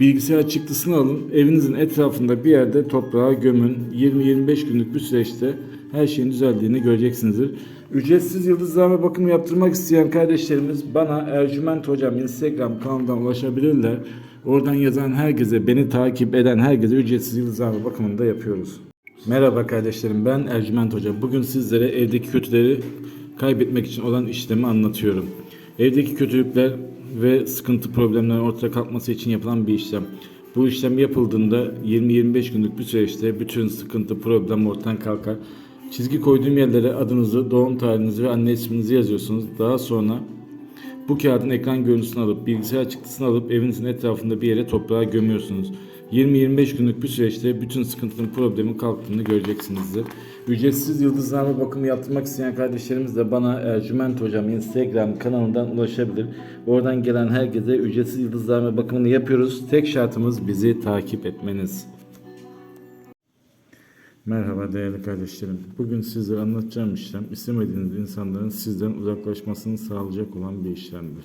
Bilgisayar çıktısını alın, evinizin etrafında bir yerde toprağa gömün. 20-25 günlük bir süreçte her şeyin düzeldiğini göreceksinizdir. Ücretsiz yıldızlama bakımı yaptırmak isteyen kardeşlerimiz bana Ercüment Hocam Instagram kanalından ulaşabilirler. Oradan yazan herkese, beni takip eden herkese ücretsiz yıldızlama bakımını da yapıyoruz. Merhaba kardeşlerim ben Ercüment Hoca. Bugün sizlere evdeki kötüleri kaybetmek için olan işlemi anlatıyorum. Evdeki kötülükler ve sıkıntı problemlerin ortaya kalkması için yapılan bir işlem. Bu işlem yapıldığında 20-25 günlük bir süreçte bütün sıkıntı problem ortadan kalkar. Çizgi koyduğum yerlere adınızı, doğum tarihinizi ve anne isminizi yazıyorsunuz. Daha sonra bu kağıdın ekran görüntüsünü alıp bilgisayar çıktısını alıp evinizin etrafında bir yere toprağa gömüyorsunuz. 20-25 günlük bir süreçte bütün sıkıntının problemin kalktığını göreceksinizdir. Ücretsiz yıldızlama bakımı yaptırmak isteyen kardeşlerimiz de bana Ercüment Hocam Instagram kanalından ulaşabilir. Oradan gelen herkese ücretsiz yıldızlama bakımını yapıyoruz. Tek şartımız bizi takip etmeniz. Merhaba değerli kardeşlerim. Bugün sizlere anlatacağım işlem istemediğiniz insanların sizden uzaklaşmasını sağlayacak olan bir işlemdir.